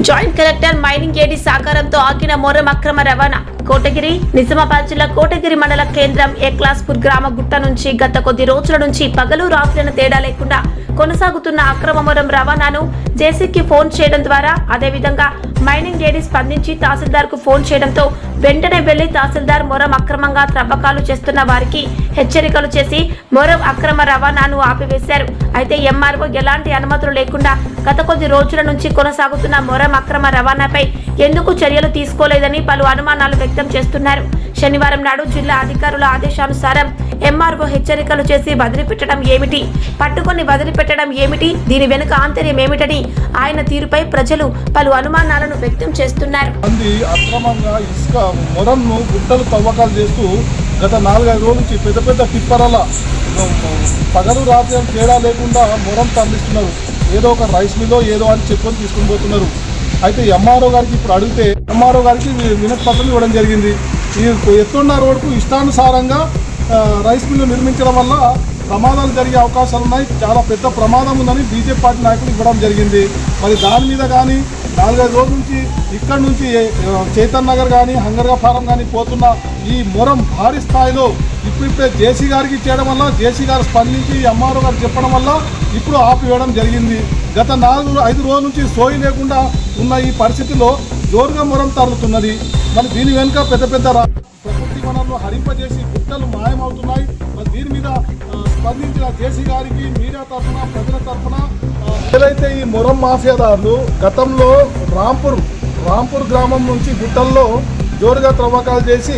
Joint collector mining AD సాకారంతో ఆగిన మొరం అక్రమ రవాణా. కోటగిరి నిజామాబాద్ జిల్లా కోటగిరి మండల కేంద్రం ఎక్లాస్పూర్ గ్రామ గుట్ట నుంచి గత కొద్ది రోజుల నుంచి పగలు రాత్రులను తేడా లేకుండా కొనసాగుతున్న అక్రమ మొరం రవాణాను జేసీకి ఫోన్ చేయడం ద్వారా అదేవిధంగా మైనింగ్ ఏడి స్పందించి తహసీల్దార్కు ఫోన్ చేయడంతో వెంటనే వెళ్ళి తహసీల్దార్ మొరం అక్రమంగా త్రవ్వకాలు చేస్తున్న వారికి హెచ్చరికలు చేసి మొరం అక్రమ రవాణాను ఆపివేశారు. అయితే ఎంఆర్ఓ ఎలాంటి అనుమతులు లేకుండా గత కొద్ది రోజుల నుంచి కొనసాగుతున్న మొరం అక్రమ రవాణాపై ఎందుకు చర్యలు తీసుకోలేదని పలు అనుమానాలు వ్యక్తం చేస్తున్నారు. శనివారం నాడు జిల్లా అధికారుల ఆదేశానుసారం ఎంఆర్ఓ హెచ్చరికలు చేసి వదిలిపెట్టడం ఏమిటి? పట్టుకొని వదిలిపెట్టడం ఏమిటి? దీని వెనుక ఆంతర్యం ఏమిటని ఆయన తీరుపై ప్రజలు పలు అనుమానాలను వ్యక్తం చేస్తున్నారు. అక్రమంగా ఇసుక మొరంను గుట్టలు తవ్వకాలు చేస్తూ గత నాలుగైదు రోజుల నుంచి పెద్ద పెద్ద టిప్పరల పగలు రాత్రి తేడా లేకుండా మొరం తరలిస్తున్నారు. ఏదో ఒక రైస్ మిల్లో ఏదో అని చెప్పుకొని తీసుకుని పోతున్నారు. అయితే ఎంఆర్ఓ గారికి ఇప్పుడు అడిగితే ఎంఆర్ఓ గారికి వినతి పత్రం ఇవ్వడం జరిగింది. ఈ ఎత్తున్న రోడ్కు ఇష్టానుసారంగా రైస్ మిల్లు నిర్మించడం వల్ల ప్రమాదాలు జరిగే అవకాశాలు ఉన్నాయి. చాలా పెద్ద ప్రమాదం ఉందని బీజేపీ పార్టీ నాయకులు ఇవ్వడం జరిగింది. మరి దాని మీద కానీ నాలుగైదు రోజుల నుంచి ఇక్కడ నుంచి చైతన్ నగర్ కానీ హంగర్గా ఫారం కానీ పోతున్న ఈ మొరం భారీ స్థాయిలో ఇప్పుడిప్పుడే జేసీ గారికి చేయడం వల్ల జేసీ గారు స్పందించి ఎంఆర్ఓ గారు చెప్పడం వల్ల ఇప్పుడు ఆపివేయడం జరిగింది. గత నాలుగు ఐదు రోజుల నుంచి సోయి లేకుండా ఉన్న ఈ పరిస్థితిలో జోరుగా మొరం తరులుతున్నది. మరి దీని వెనుక పెద్ద పెద్ద రా- హరింపజేసి గుట్టలు మాయమవుతున్నాయి. మరి దీని మీద స్పందించిన జేసీ గారికి మీడియా తరఫున ప్రజల తరఫున ఆ, ఏదైతే ఈ మొరం మాఫియాదారులు గతంలో రాంపూర్ రాంపూర్ గ్రామం నుంచి గుట్టల్లో జోరుగా త్రవ్వకాలు చేసి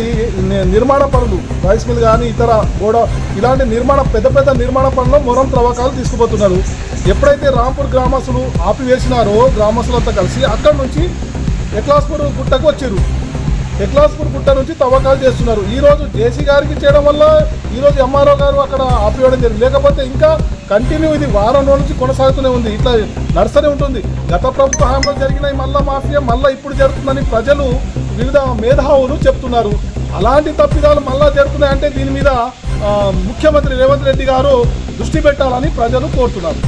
నిర్మాణ పనులు రైస్ మిల్ కానీ ఇతర గోడ ఇలాంటి నిర్మాణ పెద్ద పెద్ద నిర్మాణ పనులు మొరం త్రవ్వకాలు తీసుకుపోతున్నారు. ఎప్పుడైతే రాంపూర్ గ్రామస్తులు ఆపివేసినారో గ్రామస్తులంతా కలిసి అక్కడి నుంచి ఎట్లాస్పూర్ గుట్టకు వచ్చారు. ఎక్లాస్పూర్ గుట్ట నుంచి తవ్వకాలు చేస్తున్నారు. ఈ రోజు జేసీ గారికి చేయడం వల్ల ఈరోజు ఎంఆర్ఓ గారు అక్కడ ఆపివేయడం జరిగింది. లేకపోతే ఇంకా కంటిన్యూ ఇది వారం రోజుల నుంచి కొనసాగుతూనే ఉంది. ఇట్లా నడుస్తూనే ఉంటుంది. గత ప్రభుత్వ హామీలో జరిగిన మళ్ళా మాఫియా మళ్ళీ ఇప్పుడు జరుగుతుందని ప్రజలు వివిధ మేధావులు చెప్తున్నారు. అలాంటి తప్పిదాలు మళ్ళా జరుగుతున్నాయంటే దీని మీద ముఖ్యమంత్రి రేవంత్ రెడ్డి గారు దృష్టి పెట్టాలని ప్రజలు కోరుతున్నారు.